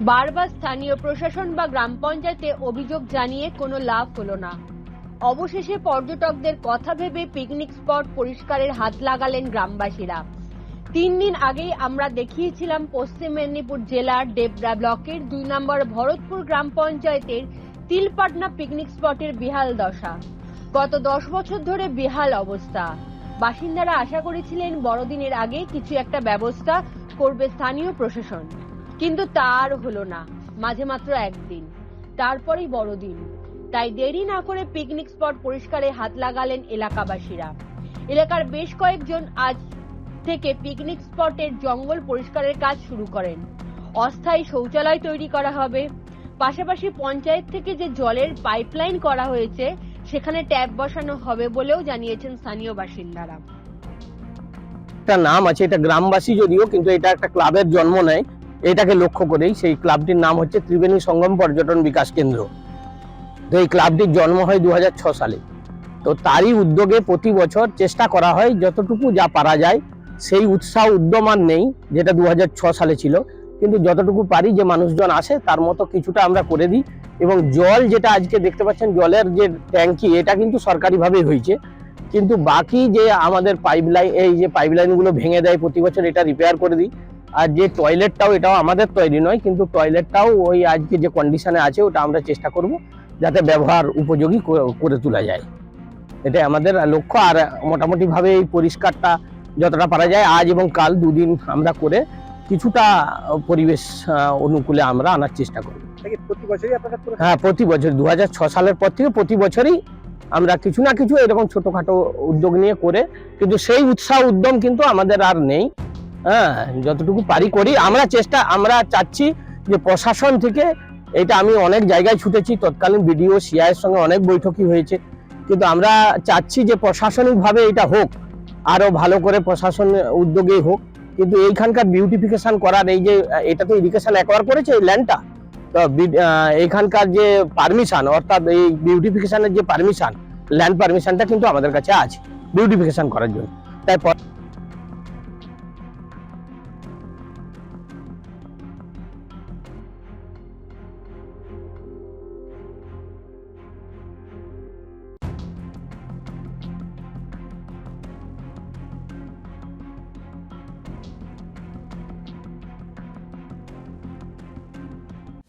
বারবার স্থানীয় প্রশাসন বা গ্রাম পঞ্চায়েতে অভিযোগ জানিয়ে কোনো লাভ হলো না। অবশেষে পর্যটকদের কথা ভেবে পিকনিক স্পট পরিষ্কারের হাত লাগালেন গ্রামবাসীরা। তিন দিন আগেই আমরা দেখিয়েছিলাম পশ্চিম মেদিনীপুর জেলার ডেবরা ব্লকের দুই নম্বর ভরতপুর গ্রাম পঞ্চায়েতের তিলপাটনা পিকনিক স্পটের বিহাল দশা। গত দশ বছর ধরে বেহাল অবস্থা। বাসিন্দারা আশা করেছিলেন বড়দিনের আগে কিছু একটা ব্যবস্থা করবে স্থানীয় প্রশাসন। কিন্তু তার হলো না। মাঝে মাত্র একদিন। তারপরেই বড়দিন। তাই দেরি না করে পিকনিক স্পট পরিষ্কারে হাত লাগালেন এলাকাবাসীরা। এলাকার বেশ কয়েকজন আজ থেকে পিকনিক স্পটের জঙ্গল পরিষ্কারের কাজ শুরু করেন। অস্থায়ী শৌচালয় তৈরি করা হবে। পাশাপাশি পঞ্চায়েত থেকে যে জলের পাইপলাইন করা হয়েছে, সেখানে ট্যাপ বসানো হবে বলেও জানিয়েছেন স্থানীয় বাসিন্দারা। একটা নাম আছে, এটা গ্রামবাসী যদিও, কিন্তু এটা একটা ক্লাবের জন্ম নেয়। এটাকে লক্ষ্য করেই সেই ক্লাবটির নাম হচ্ছে ত্রিবেণী সঙ্গম পর্যটন বিকাশ কেন্দ্র। তো এই ক্লাবটির জন্ম হয় দু সালে। তো তারই উদ্যোগে প্রতি বছর চেষ্টা করা হয় যতটুকু যা পারা যায়, সেই উৎসাহ উদ্যমান নেই, যেটা দু সালে ছিল। কিন্তু যতটুকু পারি যে মানুষজন আসে, তার মতো কিছুটা আমরা করে দিই। এবং জল যেটা আজকে দেখতে পাচ্ছেন, জলের যে ট্যাঙ্কি, এটা কিন্তু সরকারিভাবেই হয়েছে। কিন্তু বাকি যে আমাদের পাইপ লাইন এই যে পাইপ লাইনগুলো ভেঙে দেয় প্রতি বছর, এটা রিপেয়ার করে দিই। আর যে টয়লেটটাও এটাও আমাদের তৈরি নয় কিন্তু টয়লেটটাও ওই আজকে যে কন্ডিশনে আছে ওটা আমরা চেষ্টা করব যাতে ব্যবহার উপযোগী করে- তোলা যায়। এটাই আমাদের লক্ষ্য। আর মোটামুটিভাবে এই পরিষ্কারটা যতটা পারা যায় আজ এবং কাল দুদিন আমরা করে কিছুটা পরিবেশ অনুকূলে আমরা আনার চেষ্টা করব। করে হ্যাঁ প্রতি বছর দু সালের পর থেকে প্রতি বছরই আমরা কিছু না কিছু এরকম ছোটোখাটো উদ্যোগ নিয়ে করে কিন্তু সেই উৎসাহ উদ্যম কিন্তু আমাদের আর নেই। হ্যাঁ যতটুকু পারি করি। আমরা চেষ্টা, আমরা চাচ্ছি যে প্রশাসন থেকে এটা আমি অনেক জায়গায় ছুটেছি, তৎকালীন বিডিও, সিআইয়ের সঙ্গে অনেক বৈঠকই হয়েছে। কিন্তু আমরা চাচ্ছি যে প্রশাসনিকভাবে এটা হোক, আরও ভালো করে প্রশাসন উদ্যোগেই হোক। কিন্তু এইখানকার বিউটিফিকেশন করার এই যে, এটা তো ইরিগেশন একবার করেছে এই ল্যান্ডটা তো এখানকার যে পারমিশন অর্থাৎ এই বিউটিফিকেশনের যে পারমিশন ল্যান্ড পারমিশনটা কিন্তু আমাদের কাছে আছে বিউটিফিকেশন করার জন্য। তাই